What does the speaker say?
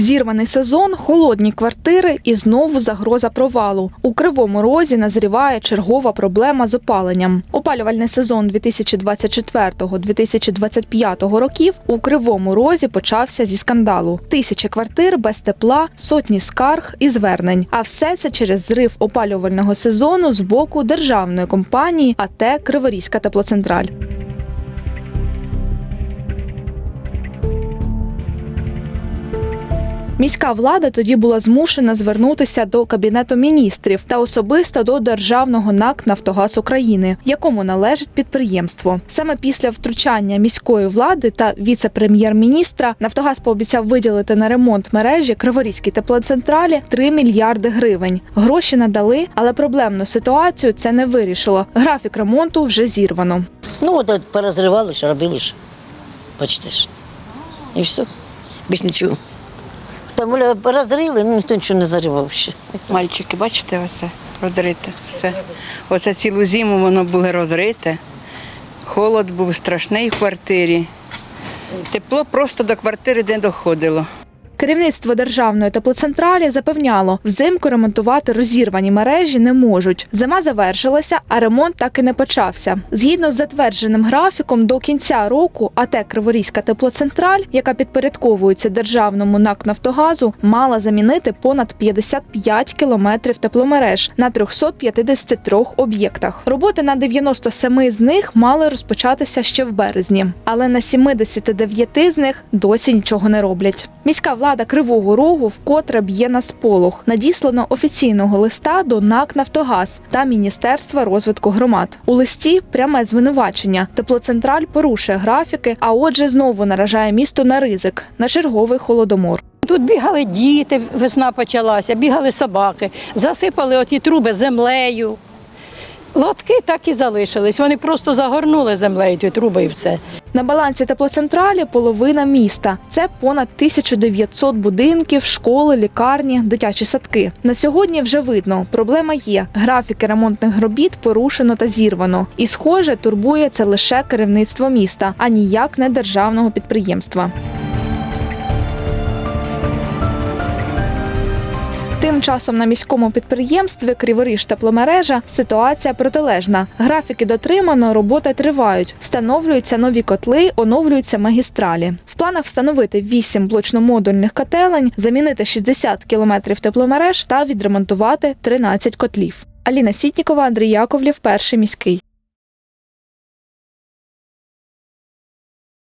Зірваний сезон, холодні квартири і знову загроза провалу. У кривому розі назріває чергова проблема з опаленням. Опалювальний сезон 2024-2025 років у кривому розі почався зі скандалу. Тисячі квартир без тепла, сотні скарг і звернень. А все це через зрив опалювального сезону з боку державної компанії АТ Криворізька теплоцентраль. Міська влада тоді була змушена звернутися до кабінету міністрів та особисто до державного НАК Нафтогаз України, якому належить підприємство. Саме після втручання міської влади та віце-прем'єр-міністра Нафтогаз пообіцяв виділити на ремонт мережі Криворізькій теплоцентралі 3 мільярди гривень. Гроші надали, але проблемну ситуацію це не вирішило. Графік ремонту вже зірвано. Ну, от порозривали ж, робили ж. Бачите ж. І все. Більш нічого. Там розрили, ну ніхто нічого не заривав ще. Мальчики, бачите, оце розрите все. Оце цілу зиму воно було розрите. Холод був страшний в квартирі. Тепло просто до квартири не доходило. Керівництво державної теплоцентралі запевняло, взимку ремонтувати розірвані мережі не можуть. Зима завершилася, а ремонт так і не почався. Згідно з затвердженим графіком, до кінця року АТ Криворізька теплоцентраль, яка підпорядковується державному НАК Нафтогазу, мала замінити понад 55 кілометрів тепломереж на 353 об'єктах. Роботи на 97 з них мали розпочатися ще в березні, але на 79 з них досі нічого не роблять. Міська влада Кривого Рогу вкотре б'є на сполох. Надіслано офіційного листа до НАК Нафтогаз та Міністерства розвитку громад. У листі пряме звинувачення. Теплоцентраль порушує графіки, а отже, знову наражає місто на ризик на черговий холодомор. Тут бігали діти, весна почалася, бігали собаки, засипали оті труби землею. Лотки так і залишились. Вони просто загорнули землею ті труби і все. На балансі теплоцентралі половина міста. Це понад 1900 будинків, школи, лікарні, дитячі садки. На сьогодні вже видно, проблема є. Графіки ремонтних робіт порушено та зірвано. І, схоже, турбує це лише керівництво міста, а ніяк не державного підприємства. Часом на міському підприємстві Криворіж тепломережа ситуація протилежна. Графіки дотримано, роботи тривають. Встановлюються нові котли, оновлюються магістралі. В планах встановити 8 блочно-модульних котелень, замінити 60 кілометрів тепломереж та відремонтувати 13 котлів. Аліна Сітнікова, Андрій Яковлів, перший міський.